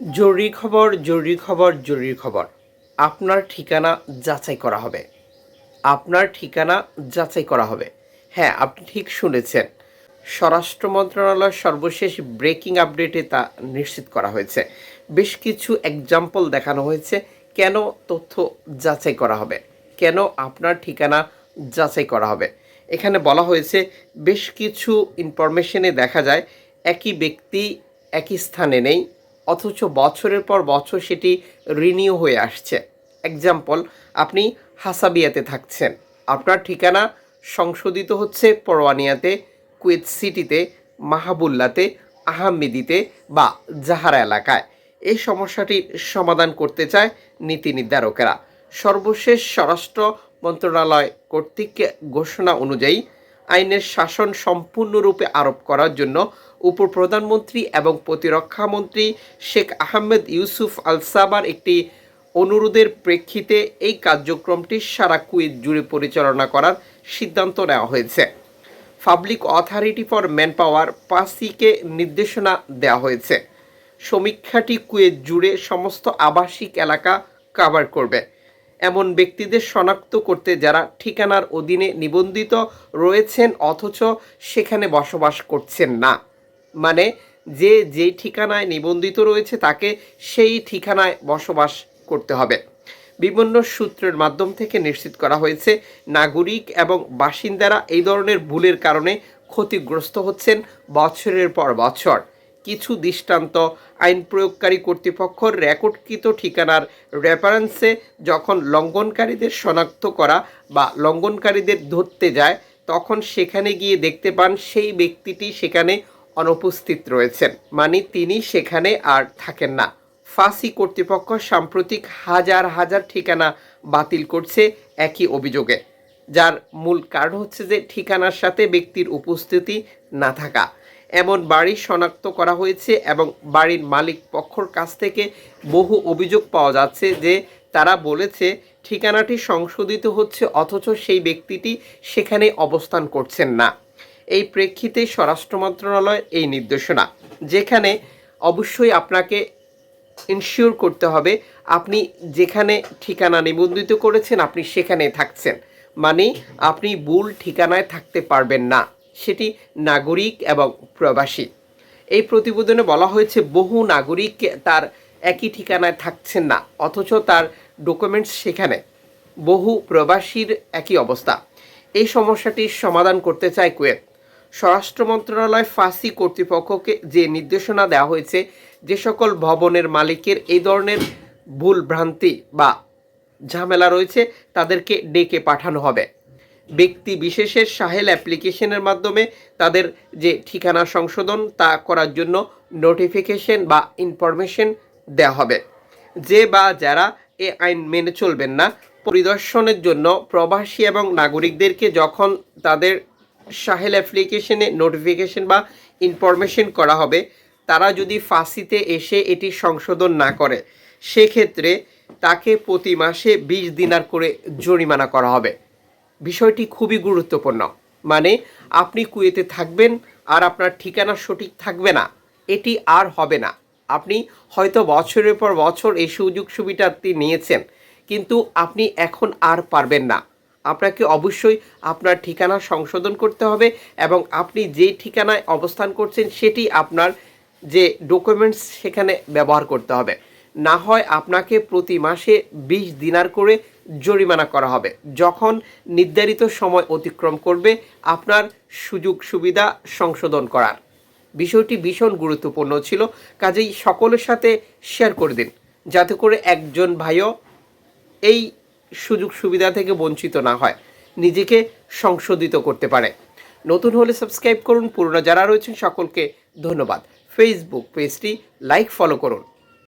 জরুরি খবর জরুরি খবর জরুরি খবর। আপনার ঠিকানা যাচাই করা হবে। আপনার ঠিকানা যাচাই করা হবে। হ্যাঁ আপনি ঠিক শুনেছেন। স্বরাষ্ট্র মন্ত্রণালয়ের সর্বশেষ ব্রেকিং আপডেটে তা নিশ্চিত করা হয়েছে। বেশ কিছু এক্সাম্পল দেখানো হয়েছে কেন তথ্য যাচাই করা হবে। কেন আপনার ঠিকানা যাচাই করা হবে। এখানে বলা হয়েছে, বেশ কিছু ইনফরমেশনে দেখা যায়, একই ব্যক্তি একই স্থানে নেই। অথচ বছরের পর বছর সেটি রিনিউ হয়ে আসছে। এক্সাম্পল আপনি হাসাবিয়াতে থাকছেন। আপনার ঠিকানা সংশোধিত হচ্ছে পরওয়ানিয়াতে কুয়েত সিটিতে, মাহাবুল্লাতে, আহমেদিতে বা জাহারা এলাকায়। এই সমস্যাটির সমাধান করতে চায় নীতি নির্ধারকেরা। সর্বশেষ স্বরাষ্ট্র মন্ত্রণালয় কর্তৃক ঘোষণা অনুযায়ী আইনের শাসন সম্পূর্ণরূপে আরোপ করার জন্য উপপ্রধানমন্ত্রী এবং প্রতিরক্ষা মন্ত্রী শেখ আহমেদ ইউসুফ আল সাবার একটি অনুরোধের প্রেক্ষিতে এই কার্যক্রমটি সারা কুয়েত জুড়ে পরিচালনা করার সিদ্ধান্ত নেওয়া হয়েছে। Public authority for man power পাসিকে নির্দেশনা দেওয়া হয়েছে। সমীক্ষাটি কুয়েত জুড়ে সমস্ত আবাসিক এলাকা কভার করবে। এমন ব্যক্তিদের শনাক্ত করতে যারা ঠিকানার অধীনে নিবন্ধিত রয়েছেন, অথচ সেখানে বসবাস করছেন না। মানে যে যেই ঠিকানায় নিবন্ধিত রয়েছে, তাকে সেই ঠিকানায় বসবাস করতে হবে। বিভিন্ন সূত্রের মাধ্যম থেকে নিশ্চিত করা হয়েছে, নাগরিক এবং বাসিন্দারা এই ধরনের ভুলের কারণে ক্ষতিগ্রস্ত হচ্ছেন বছরের পর বছর। কিছু দৃষ্টান্ত আইন প্রয়োগকারী কর্তৃপক্ষ রেকর্ডকৃত ঠিকানার রেফারেন্সে যখন লঙ্ঘনকারীদের শনাক্ত করা বা লঙ্ঘনকারীদের ধরতে যায়, তখন সেখানে গিয়ে দেখতে পান সেই ব্যক্তিটি সেখানে অনুপস্থিত রয়েছেন। মানে তিনি সেখানে আর থাকেন না। ফাঁসি কর্তৃপক্ষ সাম্প্রতিক হাজার হাজার ঠিকানা বাতিল করছে একই অভিযোগে। যার মূল কারণ হচ্ছে যে ঠিকানার সাথে ব্যক্তির উপস্থিতি না থাকা। এমন বাড়ি শনাক্ত করা হয়েছে এবং বাড়ির মালিক পক্ষর কাছ থেকে বহু অভিযোগ পাওয়া যাচ্ছে যে তারা বলেছে, ঠিকানাটি সংশোধিত হচ্ছে অথচ সেই ব্যক্তিটি সেখানে অবস্থান করছেন না। এই প্রেক্ষিতে স্বরাষ্ট্র মন্ত্রণালয়ের এই নির্দেশনা, যেখানে অবশ্যই আপনাকে ইনশিওর করতে হবে আপনি যেখানে ঠিকানা নিবন্ধিত করেছেন আপনি সেখানে থাকছেন। মানে আপনি ভুল ঠিকানায় থাকতে পারবেন না। সেটি নাগরিক এবং প্রবাসী। এই প্রতিবেদনে বলা হয়েছে, বহু নাগরিক তার একই ঠিকানায় থাকছেন না, অথচ তার ডকুমেন্টস সেখানে। বহু প্রবাসীর একই অবস্থা। এই সমস্যাটির সমাধান করতে চায় কুয়েত। স্বরাষ্ট্র মন্ত্রণালয় ফাঁসি কর্তৃপক্ষকে যে নির্দেশনা দেওয়া হয়েছে, যে সকল ভবনের মালিকের এই ধরনের ভুল ভ্রান্তি বা ঝামেলা রয়েছে, তাদেরকে ডেকে পাঠানো হবে। ব্যক্তি বিশেষের সাহেল অ্যাপ্লিকেশনের মাধ্যমে তাদের যে ঠিকানা সংশোধন তা করার জন্য নোটিফিকেশন বা ইনফরমেশন দেওয়া হবে। যে বা যারা এ আইন মেনে চলবেন না, পরিদর্শনের জন্য প্রবাসী এবং নাগরিকদেরকে যখন তাদের সাহেল অ্যাপ্লিকেশনে নোটিফিকেশন বা ইনফরমেশন করা হবে, তারা যদি ফাঁসিতে এসে এটি সংশোধন না করে, সেক্ষেত্রে তাকে প্রতি মাসে বিশ দিনার করে জরিমানা করা হবে। বিষয়টি খুবই গুরুত্বপূর্ণ। মানে আপনি কুয়েতে থাকবেন আর আপনার ঠিকানা সঠিক থাকবে না। এটি আর হবে না। আপনি হয়তো বছরের পর বছর এই সুযোগ সুবিধাটি নিয়েছেন, কিন্তু আপনি এখন আর পারবেন না। আপনাকে অবশ্যই আপনার ঠিকানা সংশোধন করতে হবে এবং আপনি যে ঠিকানায় অবস্থান করছেন সেটি আপনার যে ডকুমেন্টস সেখানে ব্যবহার করতে হবে। না হয় আপনাকে প্রতি মাসে বিশ দিনার করে জরিমানা করা হবে। যখন নির্ধারিত সময় অতিক্রম করবে, আপনার সুযোগ সুবিধা সংশোধন করার। বিষয়টি ভীষণ গুরুত্বপূর্ণ ছিল। কাজেই সকলের সাথে শেয়ার করে দিন। যাতে করে একজন ভাইও এই সুযোগ সুবিধা থেকে বঞ্চিত না হয়। নিজেকে সংশোধিত করতে পারে। নতুন হলে সাবস্ক্রাইব করুন। পুরনো যারা রয়েছেন, সকলকে ধন্যবাদ। ফেসবুক পেজটি লাইক ফলো করুন।